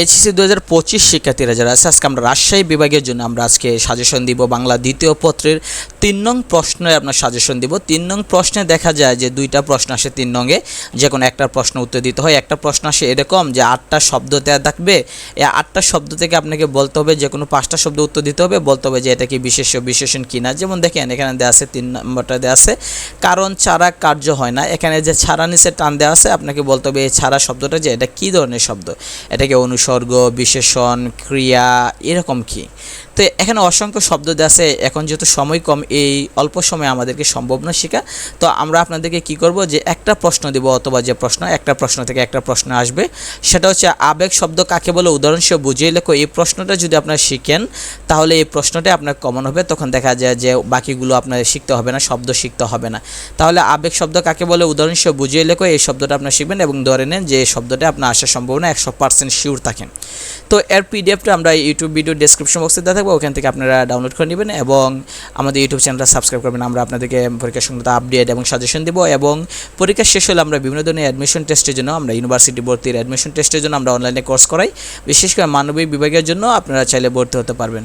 HSC দু হাজার পঁচিশ শিক্ষার্থীরা যারা আছে, আজকে আমরা রাজশাহী বিভাগের জন্য আমরা আজকে সাজেশন দিব বাংলা দ্বিতীয় পত্রের তিন নং প্রশ্নে আপনার সাজেশন দিব। তিন নং প্রশ্নে দেখা যায় যে দুইটা প্রশ্ন আসে তিন নংয়ে। যে কোনো একটা প্রশ্ন উত্তর দিতে হয়। একটা প্রশ্ন আসে এরকম যে আটটা শব্দ দেওয়া থাকবে। এই আটটা শব্দ থেকে আপনাকে বলতে হবে যে কোনো পাঁচটা শব্দ উত্তর দিতে হবে। বলতে হবে যে এটা কি বিশেষ বিশেষণ কিনা। যেমন দেখেন, এখানে দেওয়া আছে তিন নম্বরটা দেওয়া আছে, কারণ ছাড়া কার্য হয় না। এখানে যে ছাড়া নিচে টান দেওয়া আছে, আপনাকে বলতে হবে এই ছাড়া শব্দটা যে এটা কী ধরনের শব্দ? এটাকে অনুসর্গ, বিশেষণ, ক্রিয়া, এরকম কি? তো এখানে অসংখ্য শব্দ আছে। এখন যেহেতু সময় কম, এই অল্প সময়ে আমাদেরকে সম্ভব না শেখা। তো আমরা আপনাদেরকে কি করব যে একটা প্রশ্ন দেব অথবা যে প্রশ্ন, একটা প্রশ্ন থেকে একটা প্রশ্ন আসবে। সেটা হচ্ছে আবেগ শব্দ কাকে বলে? উদাহরণসহ বুঝিয়ে লেখো। এই প্রশ্নটা যদি আপনারা শিখেন, তাহলে এই প্রশ্নটা আপনার কমন হবে। তখন দেখা যায় যে বাকিগুলো আপনার শিখতে হবে না, শব্দ শিখতে হবে না। তাহলে আবেগ শব্দ কাকে বলে? উদাহরণসহ বুঝিয়ে লেখো। এই শব্দটা আপনার শিখবেন এবং ধরে নেন যে শব্দটা আপনার আসার সম্ভাবনা একশো পার্সেন্ট শিওর থাকেন তো এর পিডিএফটা আমরা ইউটিউব ভিডিও ডেসক্রিপশন বক্সে দেওয়া থাকব, ওখান থেকে আপনারা ডাউনলোড করে নেবেন এবং আমাদের ইউটিউব চ্যানেলটা সাবস্ক্রাইব করবেন। আমরা আপনাদেরকে পরীক্ষা সংক্রান্ত আপডেট এবং সাজেশন দেবো এবং পরীক্ষা শেষ হলে আমরা বিভিন্ন ধরনের অ্যাডমিশন টেস্টের জন্য আমরা ইউনিভার্সিটি ভর্তির অ্যাডমিশন টেস্টের জন্য আমরা অনলাইনে কোর্স করাই। বিশেষ করে মানবিক বিভাগের জন্য আপনারা চাইলে ভর্তি হতে পারবেন।